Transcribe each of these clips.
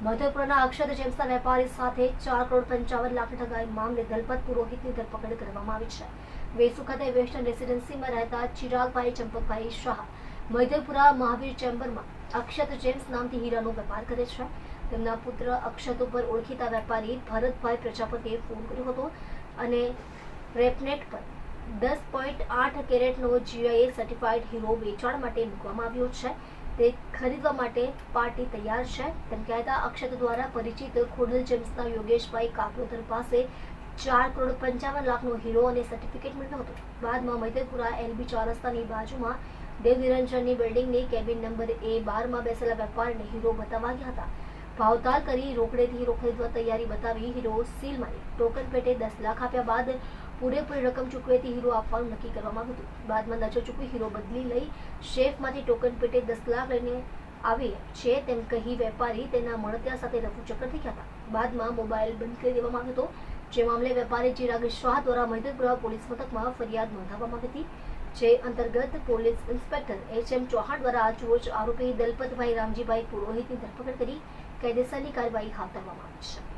મધુપુરના અક્ષત જેમ્સના વેપારી સાથે ચાર કરોડ પંચાવન લાખની ઠગાઈ મામલે દલપત પુરોહિતની ધરપકડ કરવામાં આવી છે. વેસુ ખાતે વેસ્ટર્ન રેસિડેન્સીમાં રહેતા ચિરાગભાઈ ચંપકભાઈ શાહ મધ્યપુરા મહાવીર ચેમ્બરમાં અક્ષત જેમ્સ નામથી હીરાનો વેપાર કરે છે. તેમના પુત્ર અક્ષત ઉપર ઓળખીતા વેપારી ભરતભાઈ પ્રજાપતિએ ફોન કર્યો હતો અને રેપનેટ પર દસ પોઈન્ટ આઠ કેરેટનો જીઆઈએ સર્ટિફાઈડ હીરો વેચાણ માટે મૂકવામાં આવ્યો છે. તે ખરીદવા માટે પાર્ટી તૈયાર છે. તેમ કહેતા અક્ષત દ્વારા પરિચિત ખોડલ જેમ્સના યોગેશભાઈ કાપલોદર પાસે ચાર કરોડ પંચાવન લાખનો હીરો અને સર્ટિફિકેટ મળ્યો હતો. બાદમાં મૈદરપુરા એલબી ચોરસ્તાની બાજુમાં દેવ નિરંજનની બિલ્ડિંગની કેબિન નંબર એ બારમાં બેસેલા વેપારીને હીરો બતાવવા ગયા હતા. ભાવતાલ કરી રોકડેથી હીરો ખરીદવા તૈયારી બતાવી હીરો સીલ મારી. ટોકન પેટે દસ લાખ આપ્યા બાદ પૂરેપૂરી રકમ ચૂકવેથી હીરો આપવાનું નક્કી કરવામાં હતું બાદમાં નજર ચૂકવી હીરો બદલી લઈ શેફમાંથી ટોકન પેટે દસ લાખ લઈને આવી છે તેમ કહી વેપારી તેના મળતિયા સાથે રફુચક્કર થઈ ગયા હતા. બાદમાં મોબાઈલ બંધ કરી દેવામાં આવ્યો હતો. જે મામલે વેપારી ચિરાગ શાહ દ્વારા મૈદરપુરા પોલીસ મથકમાં ફરિયાદ નોંધાવવામાં આવી હતી. જે અંતર્ગત police inspector H M Chauhan દ્વારા આજરોજ આરોપી દલપતભાઈ રામજીભાઈ પુરોહિતની ધરપકડ કરી કાયદેસરની કાર્યવાહી હાથ ધરવામાં આવી છે.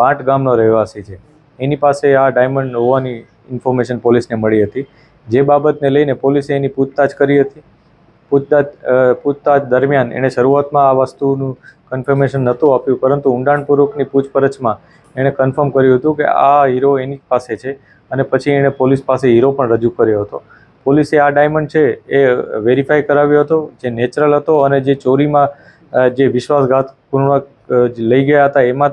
બાંટ ગામનો રહેવાસી છે. એની પાસે આ ડાયમંડ હોવાની ઇન્ફોર્મેશન પોલીસને મળી હતી. જે બાબતને લઈને પોલીસે એની પૂછતાછ કરી હતી. પૂછતાછ પૂછતાછ દરમિયાન એણે શરૂઆતમાં આ વસ્તુનું કન્ફર્મેશન નહોતું આપ્યું, પરંતુ ઊંડાણપૂર્વકની પૂછપરછમાં એણે કન્ફર્મ કર્યું હતું કે આ હીરો એની પાસે છે અને પછી એણે પોલીસ પાસે હીરો પણ રજૂ કર્યો હતો. પોલીસે આ ડાયમંડ છે એ વેરીફાઈ કરાવ્યો હતો, જે નેચરલ હતો અને જે ચોરીમાં જે વિશ્વાસઘાતપૂર્વક લઈ ગયા હતા, એમાં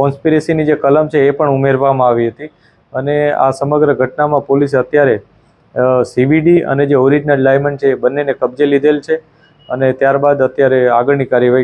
કોન્સ્પિરેસીની જે કલમ છે એ પણ ઉમેરવામાં આવી હતી. અને આ સમગ્ર ઘટનામાં પોલીસે અત્યારે સીવીડી અને જે ઓરિજિનલ ડાયમંડ છે એ બંનેને કબજે લીધેલ છે અને ત્યારબાદ અત્યારે આગળની કાર્યવાહી